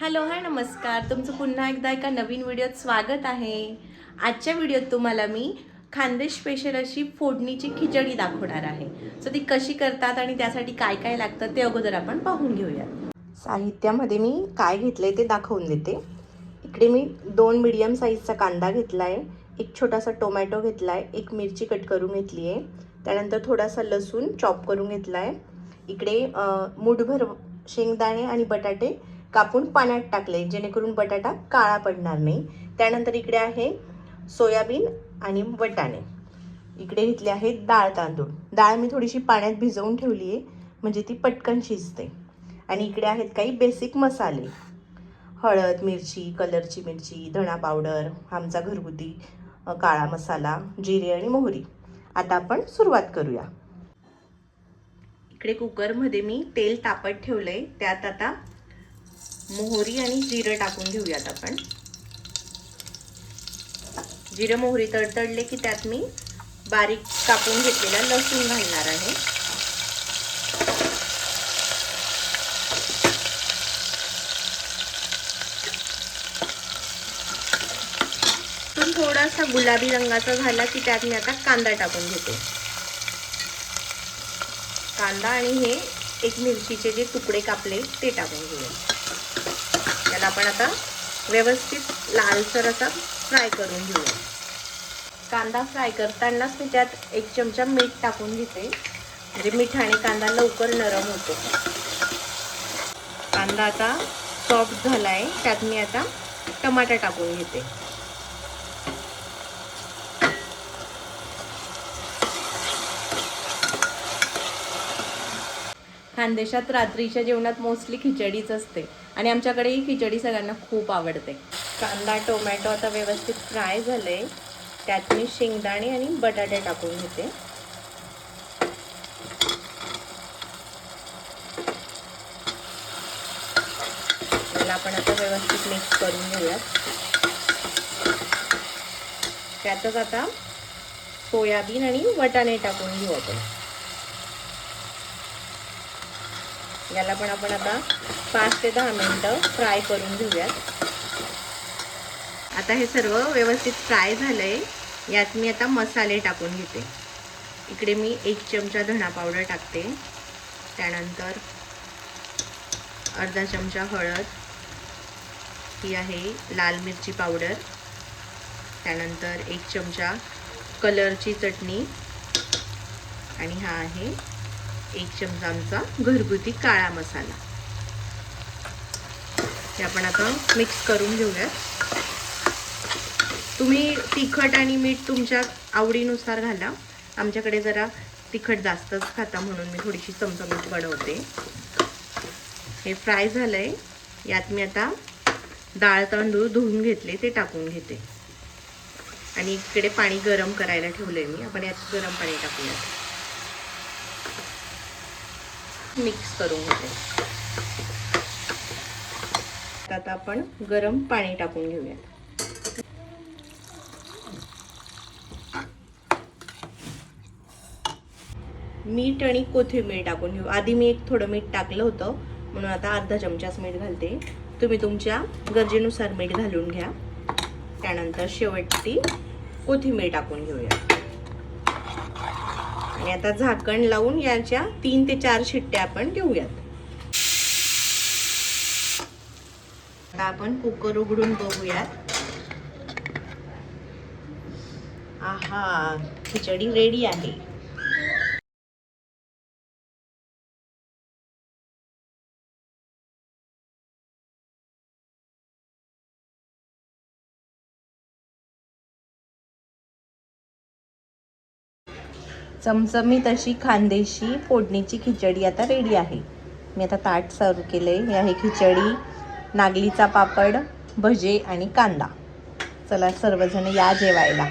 Hello hi नमस्कार. तुमचं पुन्हा एकदा एका नवीन व्हिडिओत स्वागत आहे. आजच्या व्हिडिओत तुम्हाला मी खानदेश स्पेशल अशी फोडणीची खिचडी दाखवणार आहे. सो ती कशी करतात आणि त्यासाठी काय काय लागतं ते अगोदर आपण पाहून घेऊयात. साहित्यामध्ये मी काय घेतलंय ते दाखवून देते. इकडे मी दोन मिडियम साईजचा कांदा घेतला आहे एक छोटासा टोमॅटो घेतला आहे एक मिरची कट करून घेतली आहे त्यानंतर थोडासा लसूण चॉप करून घेतला आहे इकडे मुठभर मूठभर शेंगदाणे आणि बटाटे कापून पाण्यात टाकले जेणेकरून बटाटा काळा पडणार नाही. त्यानंतर इकडे आहे सोयाबीन आणि वटाणे. इकडे घेतले आहेत डाळ तांदूळ. डाळ मी थोडीशी पाण्यात भिजवून ठेवली आहे म्हणजे ती पटकन शिजते. आणि इकडे आहेत काही बेसिक मसाले. हळद मिरची कलरची मिरची धणा पावडर आमचा घरगुती काळा मसाला जिरे आणि मोहरी. आता आपण सुरुवात करूया. इकडे कुकरमध्ये मी तेल तापत ठेवलं आहे त्यात आता मोहरी आणि जिरं टाकून घेऊयात आपण. जिरं मोहरी तडतडले की त्यात मी बारीक कापून घेतलेला लसूण घालणार आहे. पण थोडासा गुलाबी रंगाचा झाला की त्यात मी आता कांदा टाकून घेते. कांदा आणि हे एक मिरचीचे जे तुकडे कापले ते टाकून घेऊया त्याला आपण आता व्यवस्थित लालसर असा फ्राय करून घेऊया कांदा फ्राय करतानाच मी त्यात एक चमचा मीठ टाकून घेते. म्हणजे मीठ आणि कांदा लवकर नरम होतो. कांदा आता सॉफ्ट झाला आहे त्यात मी आता टमाटा टाकून घेते. खानदेशात रात्रीच्या जेवणात मोस्टली खिचडीच असते. आणि आमच्याकडे ही खिचडी सगळ्यांना खूप आवडते. कांदा टोमॅटो आता व्यवस्थित फ्राय झाले. त्यात मी शेंगदाणे आणि बटाटे टाकून घेते. त्याला आपण आता व्यवस्थित मिक्स करून घेऊयात. त्यातच आता सोयाबीन आणि वटाणे टाकून घेऊ आपण. याला पण आपण आता पाच ते दहा मिनटं फ्राय करून घेऊयात. आता हे सर्व व्यवस्थित फ्राय झालंय. यात मी आता मसाले टाकून घेते. इकडे मी एक चमचा धणा पावडर टाकते. त्यानंतर अर्धा चमचा हळद. ही आहे लाल मिरची पावडर. त्यानंतर एक चमचा कलरची चटणी. आणि हा आहे एक चमचा आमचा घरगुती काळा मसाला. हे आपण आता मिक्स करून घेऊयात. तुम्ही तिखट आणि मीठ तुमच्या आवडीनुसार घाला. आमच्याकडे जरा तिखट जास्तच खाता म्हणून मी थोडीशी चमचमीत बनवते. हे फ्राय झालं आहे यात मी आता डाळ तांदूळ धुवून घेतले ते टाकून घेते. आणि इकडे पाणी गरम करायला ठेवलं आहे मी. आपण यात गरम पाणी टाकूयात. मिक्स करून घेते. आता आपण गरम पाणी टाकून घेऊया. मीठ आणि कोथिंबीर टाकून घेऊ. आधी मी एक थोडं मीठ टाकलं होतं म्हणून आता अर्धा चमचाच मीठ घालते. तुम्ही तुमच्या गरजेनुसार मीठ घालून घ्या. त्यानंतर शेवटी कोथिंबीर टाकून घेऊया. आणि आता झाकण लावून याच्या तीन ते चार शिट्ट्या आपण घेऊयात आता आपण कुकर उघडून बघूयात. आहा खिचडी रेडी आहे. चमचमीत अशी खानदेशी फोडणीची खिचडी आता रेडी आहे. मी आता ताट सर्व केले हे आहे खिचडी नागलीचा पापड भजे आणि कांदा. चला सर्वजण या जेवायला.